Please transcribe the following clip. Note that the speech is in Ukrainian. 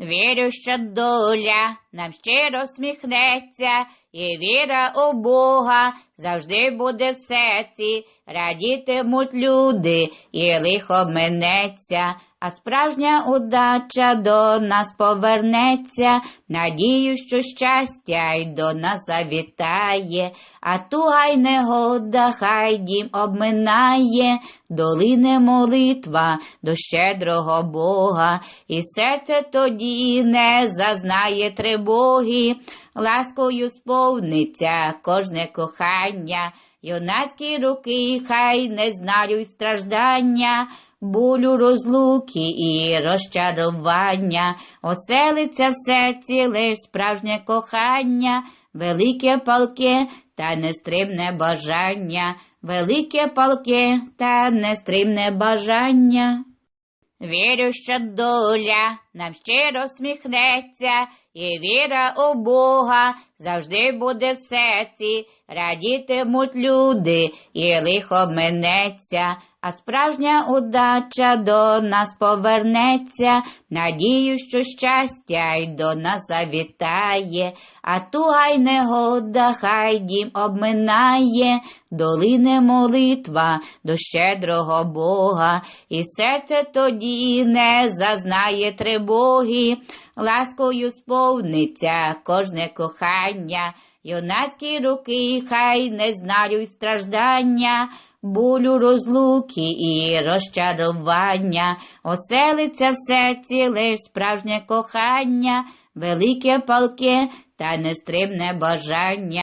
Вірю, що доля нам щиро сміхнеться, і віра у Бога завжди буде в серці. Радітимуть люди, і лихо минеться, а справжня удача до нас повернеться. Надію, що щастя й до нас завітає, а туга й негода хай дім обминає, долине молитва до щедрого Бога, і серце тоді не зазнає тривоги, ласкою сповниться кожне кохання, юнацькі руки хай не знають страждання. Болю розлуки і розчарування, оселиться в серці лиш справжнє кохання, велике палке та нестримне бажання, велике палке та нестримне бажання. Вірю, що доля нам щиро сміхнеться, і віра у Бога завжди буде в серці. Радітимуть люди, і лихо минеться, а справжня удача до нас повернеться. Надію, що щастя й до нас завітає, а туга й негода хай дім обминає, долине молитва до щедрого Бога, і серце тоді не зазнає тривоги, ласкою сповниться кожне кохання, юнацькі руки хай не знають страждання, болю розлуки і розчарування, оселиться в серці лиш справжнє кохання, велике палке та нестримне бажання.